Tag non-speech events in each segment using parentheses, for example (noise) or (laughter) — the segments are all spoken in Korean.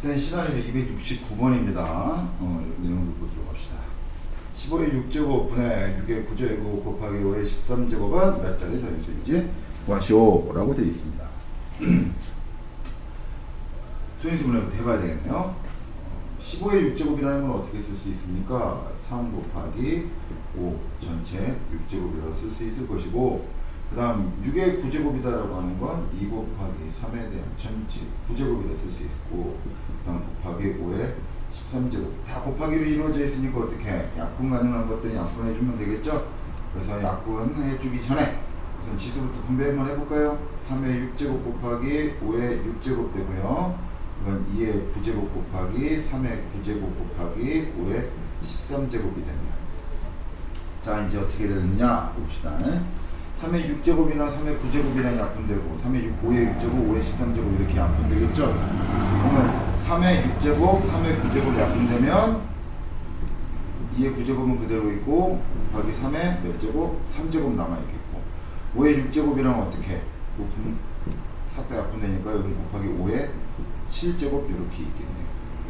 센 시나리오 269번입니다. 어, 내용을 보도록 합시다. 15의 6제곱 분의 6의 9제곱 곱하기 5의 13제곱은 몇 자리 자연수인지 구하시오라고 되어 있습니다. (clears throat) 수인수 분해부터 해봐야 되겠네요. 15의 6제곱이라는 건 어떻게 쓸 수 있습니까? 3 곱하기 5 전체 6제곱이라고 쓸 수 있을 것이고 그 다음 6의 9제곱이다라고 하는 건 2 곱하기 3에 대한 전체 9제곱이라고 쓸수 있고 그 다음 곱하기 5의 13제곱 다 곱하기로 이루어져 있으니까 어떻게 약분 가능한 것들이 약분 해주면 되겠죠? 그래서 약분 해주기 전에 우선 지수부터 분배 한번 해볼까요? 3의 6제곱 곱하기 5의 6제곱 되고요 이건 2의 9제곱 곱하기 3의 9제곱 곱하기 5의 13제곱이 됩니다. 자 이제 어떻게 되느냐 봅시다. 3의 6제곱이나 3의 9제곱이랑 약분되고 3의 6, 5의 6제곱, 5의 13제곱 이렇게 약분되겠죠? 그러면 3의 6제곱, 3의 9제곱 약분되면 2의 9제곱은 그대로 있고 곱하기 3의 몇 제곱? 3제곱 남아있겠고 5의 6제곱이랑 어떻게? 높은 싹다 약분되니까 여기 곱하기 5의 7제곱 이렇게 있겠네요.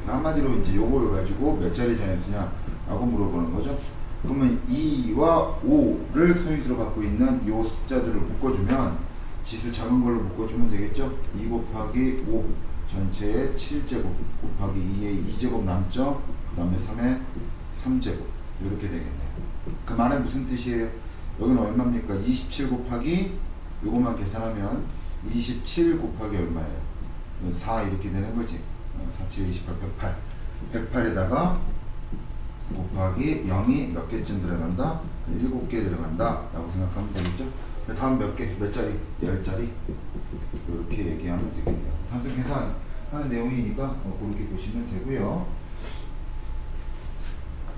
한마디로 이제 요걸 가지고 몇 자리 자연수냐 라고 물어보는 거죠. 그러면 2와 5를 소유수로 갖고 있는 요 숫자들을 묶어주면 지수 작은 걸로 묶어주면 되겠죠. 2 곱하기 5 전체의 7제곱 곱하기 2의 2제곱 남죠. 그 다음에 3의 3제곱 이렇게 되겠네요. 그 말은 무슨 뜻이에요? 여기는 얼마입니까? 27 곱하기 요것만 계산하면 27 곱하기 얼마예요? 4 이렇게 되는 거지. 4, 7, 28, 108. 108에다가 곱하기 0이 몇 개쯤 들어간다? 7개 들어간다. 라고 생각하면 되겠죠? 다음 몇 개? 몇 자리? 10자리? 이렇게 얘기하면 되겠네요. 단순 계산 하는 내용이니까 어, 그렇게 보시면 되고요.